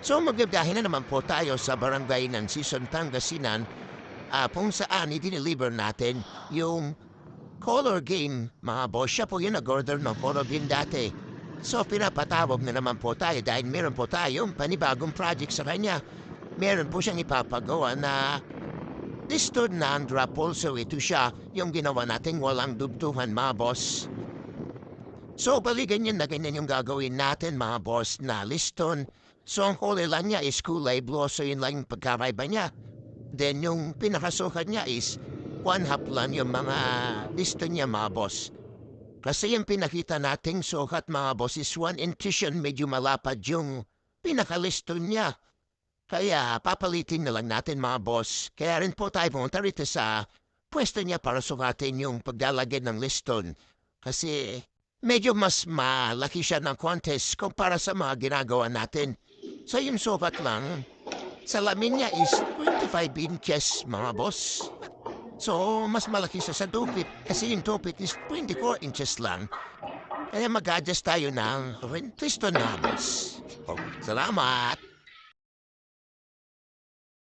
So magbibiyahe na naman po tayo sa barangay ng Sison Pangasinan ah, kung saan i-deliver natin yung color game. Mga boss, siya po yung nag-order ng color game dati. So pinapatawag na naman po tayo dahil meron po tayong panibagong project sa kanya. Meron po siyang ipapagawa na listed na drop also ito siya yung ginawa nating walang dugtuhan mga boss. So bali ganyan na ganyan yung gagawin natin mga boss na liston. So ang kulay lang niya is kulay blue so yun lang yung pagkaraiba niya. Then yung pinakasukat niya is one half lang yung mga listo niya mga boss. Kasi yung pinakita nating sukat mga boss is one intuition medyo malapad yung pinakalisto niya. Kaya papalitin na lang natin mga boss. Kaya rin po tayo pumunta rito sa pwesto niya para sukatin yung paglalagay ng liston. Kasi medyo mas malaki siya ng contest kumpara sa mga ginagawa natin. So yung sukat lang, salamin niya is 25 inches mga boss. So, mas malaki siya sa tupit kasi yung tupit is 24 inches lang. Kaya mag-adjust tayo ng 20 na boss. Oh, salamat!